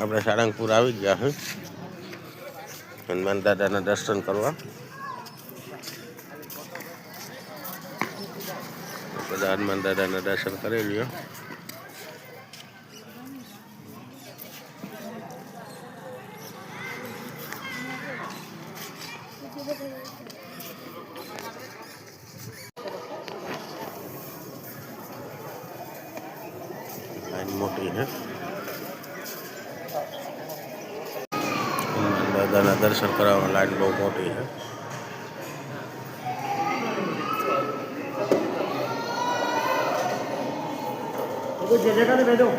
આપણે સાળંગપુર આવી ગયા છે હનુમાન દાદાના દર્શન કરવા બધા હનુમાન દાદાના દર્શન કરી લ્યો લાઈન મોટી છે હનુમાન દાદાના દર્શન કરવામાં લાઈન બહુ મોટી છે. હનુમાન દાદા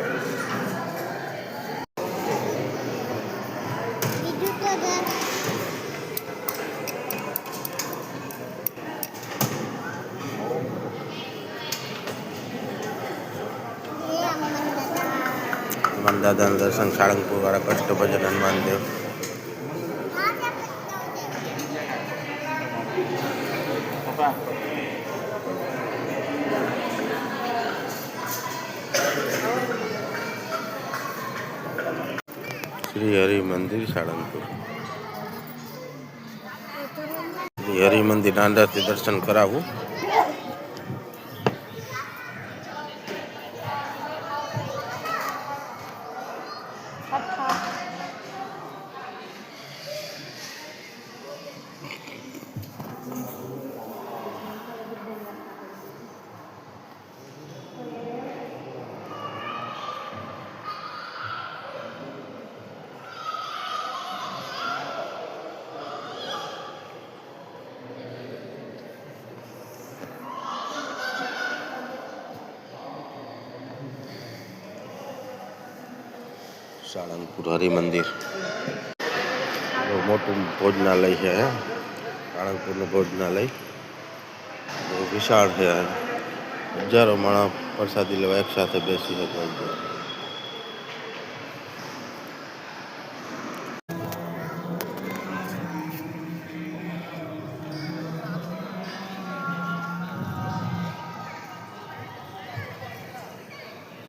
હનુમાન દાદાના દર્શન સાળંગપુર વાળા કષ્ટભજન હનુમાન દેવ શ્રી હરિ મંદિર સાળંગપુર. શ્રી હરિ મંદિર અંદરથી દર્શન કરાવું. સાળંગપુર હરિમંદિર બહુ મોટું ભોજનાલય છે સાળંગપુરનું ભોજનાલય. બહુ વિશાળ છે હજારો માણસ પ્રસાદી લેવા એકસાથે બેસી શકે છે.